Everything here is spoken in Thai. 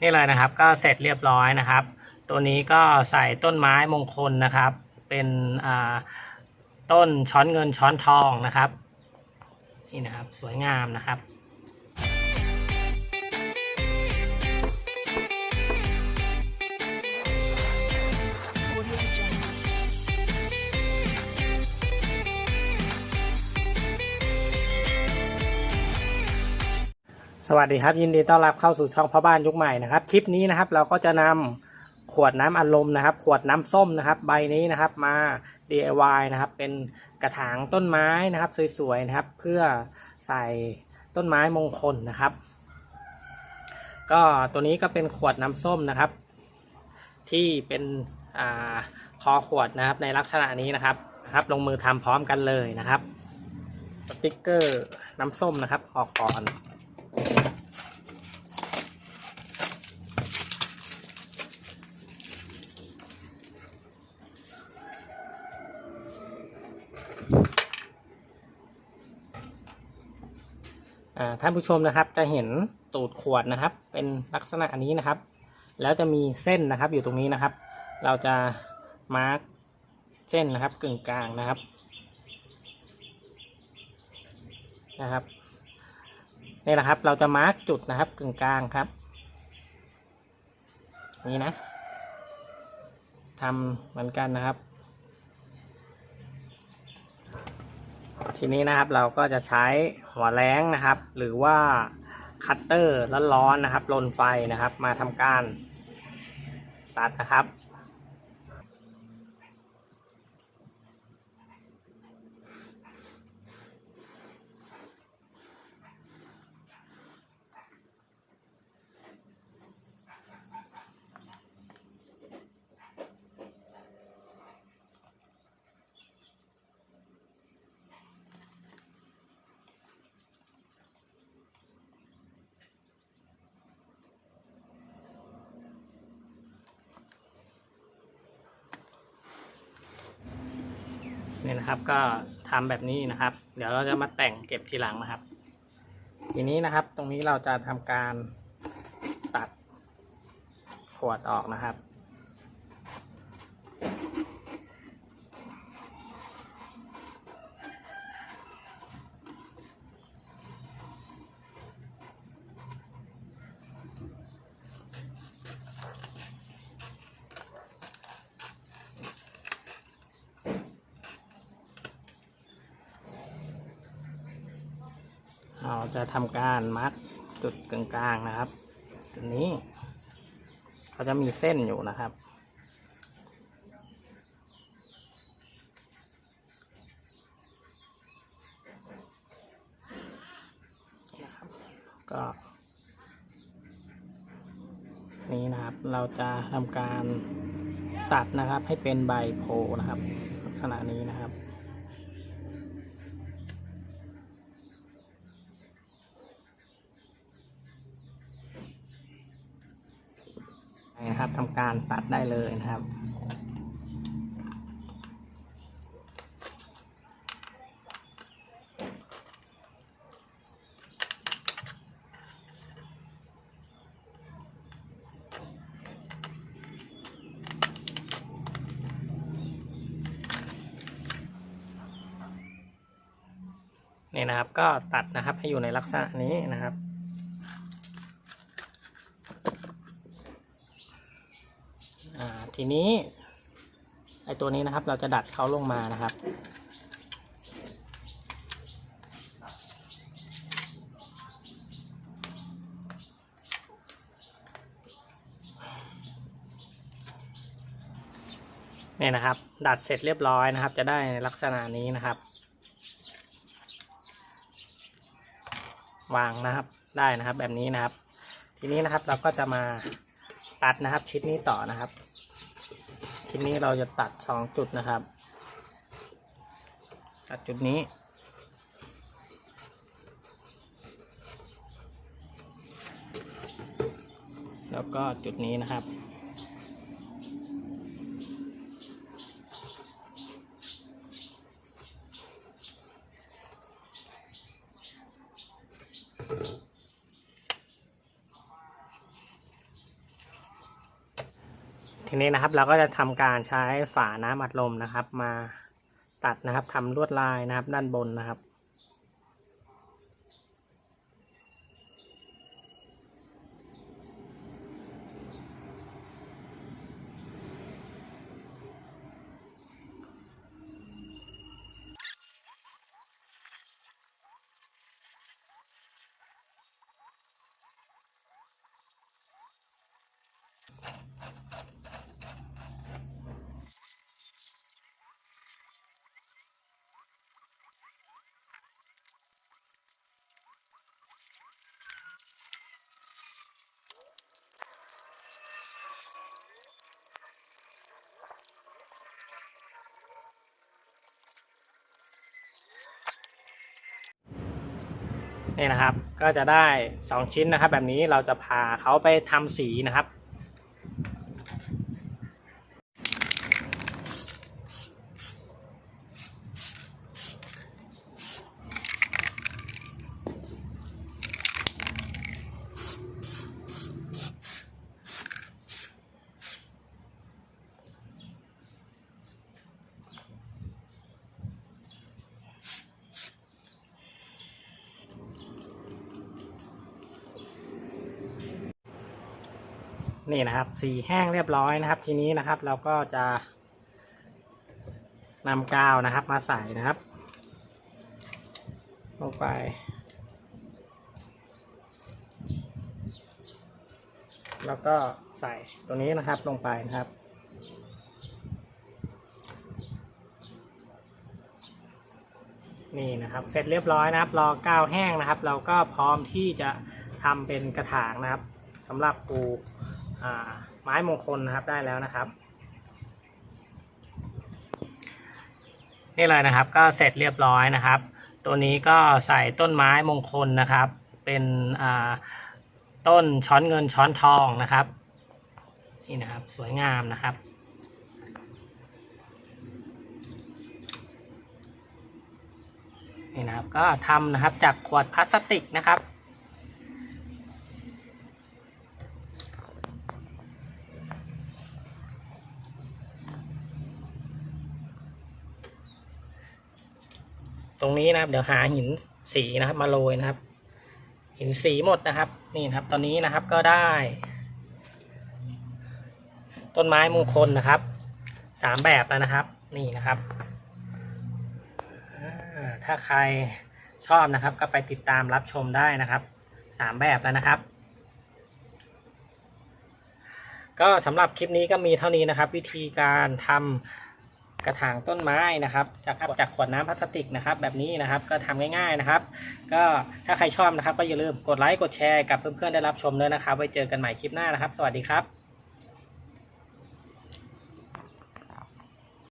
นี่เลยนะครับ ก็เสร็จเรียบร้อยนะครับ ตัวนี้ก็ใส่ต้นไม้มงคลนะครับ เป็นต้นช้อนเงินช้อนทองนะครับ นี่นะครับ สวยงามนะครับ สวัสดีครับ ยินดีต้อนรับเข้าสู่ช่องพ่อบ้านยุคใหม่นะครับ คลิปนี้นะครับเราก็จะนำขวดน้ำอัดลมนะครับ ขวดน้ำส้มนะครับ ใบนี้นะครับมา DIY นะครับ เป็นกระถางต้นไม้นะครับ สวยๆนะครับ เพื่อใส่ต้นไม้มงคลนะครับ ก็ตัวนี้ก็เป็นขวดน้ำส้มนะครับ ที่เป็นอคอขวดนะครับในลักษณะนี้นะครับนะครับ ลงมือทำพร้อมกันเลยนะครับสติกเกอร์น้ำส้มนะครับออกก่อน ท่านผู้ชมนะครับจะเห็นตูดขวดนะครับ เป็นลักษณะนี้นะครับ แล้วจะมีเส้นนะครับอยู่ตรงนี้นะครับ เราจะมาร์กเส้นนะครับกึ่งกลางนะครับนะครับ นี่นะครับ เราจะมาร์กจุดนะครับกึ่งกลางครับ นี่นะทำเหมือนกันนะครับ ทีนี้นะครับเราก็จะใช้หัวแรงนะครับ หรือว่าคัตเตอร์ร้อนๆนะครับลนไฟนะครับ มาทำการตัดนะครับ นี่นะครับก็ทำแบบนี้นะครับ เดี๋ยวเราจะมาแต่งเก็บทีหลังนะครับ ทีนี้นะครับตรงนี้เราจะทำการตัดขวดออกนะครับ เราจะทำการมัดจุดกลางๆนะครับจุดนี้เขาจะมีเส้นอยู่นะครับนะครับ ก็นี้นะครับเราจะทำการตัดนะครับให้เป็นใบโพนะครับ ลักษณะนี้นะครับ นะครับทำการตัดได้เลยนะครับนี่นะครับก็ตัดนะครับให้อยู่ในลักษณะนี้นะครับ อ่า ทีนี้ไอตัวนี้นะครับ เราจะดัดเขาลงมานะครับ เนี่ยนะครับ ดัดเสร็จเรียบร้อยนะครับ จะได้ลักษณะนี้นะครับ วางนะครับได้นะครับแบบนี้นะครับ ทีนี้นะครับเราก็จะมาตัดนะครับชิ้นนี้ต่อนะครับ ชิ้นนี้เราจะตัดสองจุดนะครับ ตัดจุดนี้ แล้วก็จุดนี้นะครับ ทีนี้นะครับเราก็จะทำการใช้ฝาน้ำอัดลมนะครับ มาตัดนะครับทำลวดลายนะครับ ด้านบนนะครับ นี่นะครับ ก็จะได้สองชิ้นนะครับ แบบนี้เราจะพาเขาไปทำสีนะครับ นี่นะครับสีแห้งเรียบร้อยนะครับ ทีนี้นะครับเราก็จะนำกาวนะครับมาใส่นะครับ ลงไป แล้วก็ใส่ตัวนี้นะครับลงไปนะครับนี่นะครับเสร็จเรียบร้อยนะครับ รอกาวแห้งนะครับ เราก็พร้อมที่จะทำเป็นกระถางนะครับสำหรับปลูก ไม้มงคลนะครับได้แล้วนะครับ นี่เลยนะครับก็เสร็จเรียบร้อยนะครับ ตัวนี้ก็ใส่ต้นไม้มงคลนะครับ เป็นต้นช้อนเงินช้อนทองนะครับนี่นะครับสวยงามนะครับนี่นะครับก็ทำนะครับจากขวดพลาสติกนะครับ ตรงนี้นะครับ เดี๋ยวหาหินสีนะครับ มาโรยนะครับ หินสีหมดนะครับ นี่นะครับ ตอนนี้นะครับก็ได้ ต้นไม้มงคลนะครับสามแบบแล้วนะครับ นี่นะครับถ้าใครชอบนะครับ ก็ไปติดตามรับชมได้นะครับสามแบบแล้วนะครับ ก็สำหรับคลิปนี้ก็มีเท่านี้นะครับ วิธีการทำ กระถางต้นไม้นะครับ จากจากขวดน้ำพลาสติกนะครับ แบบนี้นะครับก็ทำง่ายๆนะครับ ก็ถ้าใครชอบนะครับ ก็อย่าลืมกดไลค์กดแชร์กับเพื่อนๆได้รับชมเลยนะครับ ไว้เจอกันใหม่คลิปหน้านะครับ สวัสดีครับ